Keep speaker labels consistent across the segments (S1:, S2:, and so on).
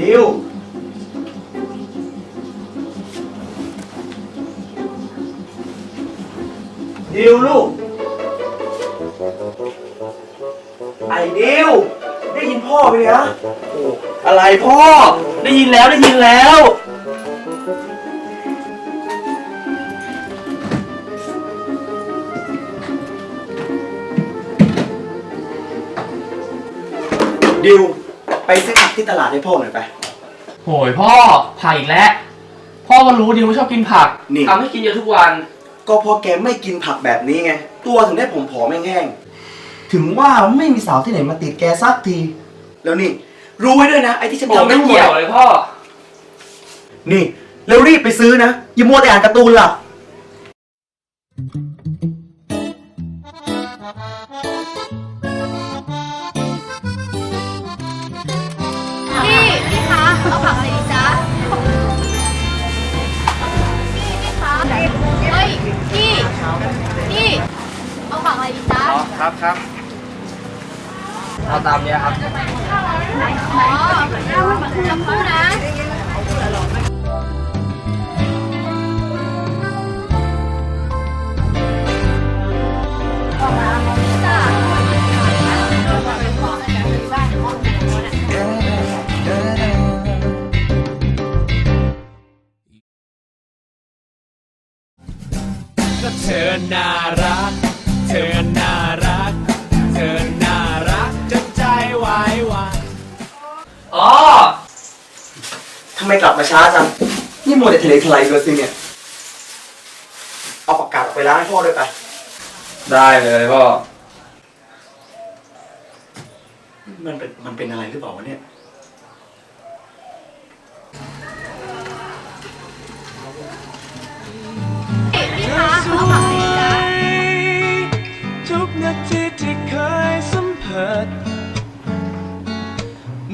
S1: ดิวดิวลูก ไอ้ดิวได้ยินพ่อไหมเนี่ยโอ้อะไรพ่อ ได้ยินแล้วได้ยินแล้ว ดิว ไปซื้อผักที่ตลาดให้พ่อหน่อยไป
S2: โหยพ่อผักอีกแล้ว พ่อก็รู้ดิวไม่ชอบกินผัก
S1: นี่
S2: ทำให้กินเยอะทุกวัน
S1: ก็เพอแกไม่กินผักแบบนี้ไง ตัวถึงได้ผอมๆแห้งๆถึงว่าไม่มีสาวที่ไหนมาติดแกสักทีแล้วนี่ รู้ไว้ด้วยนะไอ้ที่ฉัน
S2: ผม
S1: ทำ
S2: ไม่
S1: ทั้งหมด
S2: เกี่ยวเลยพ่อ
S1: นี่แล้วรีบไปซื้อนะ อย่ามัวแต่อ่านการ์ตูนล่ะ
S3: ผักอะไรดีจ๊ะพี่พี่คะเฮ้ยพี่พี่เอาผักอะไรดีจ๊ะ
S2: ครับครับเอาตามเนี้ยครับ
S4: ก็เธอน่ารัก เธอน่ารัก เธอน่ารักจนใจไหวหวาน
S2: อ๋อ
S1: ทำไมกลับมาช้าจัง นี่มัวแต่ทะเลทลายเลยสิเนี่ย เอาปากกาออกไปล้างให้พ่อด้วยไป
S2: ได้เลยพ่อ
S1: มันเป็นมันเป็นอะไรหรือเปล่าวะเนี่ย
S4: เคยสัมผัส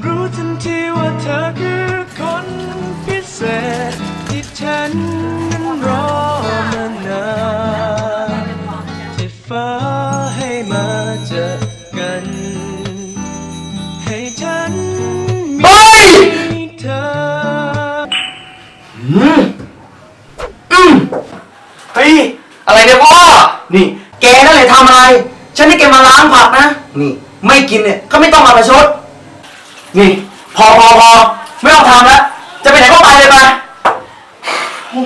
S4: รู้ทันทีว่าเธอคือคนพิเศษ ที่ฉันนั้นรอมานานที่ฟ้าให้มาเจอกัน ให้ฉันมีเธอ
S1: อืมอืมเฮ้ย
S2: อะไรเนี่ยพ่อ
S1: นี่ แกนั่นแหละทำอะไร ฉันให้แกมาล้างผักนะ นี่ ไม่กินเนี่ยก็ไม่ต้องมาประชด นี่ พอพอพอไม่ต้องทำแล้ว จะไปไหนก็ไปเลยไปอู้อู้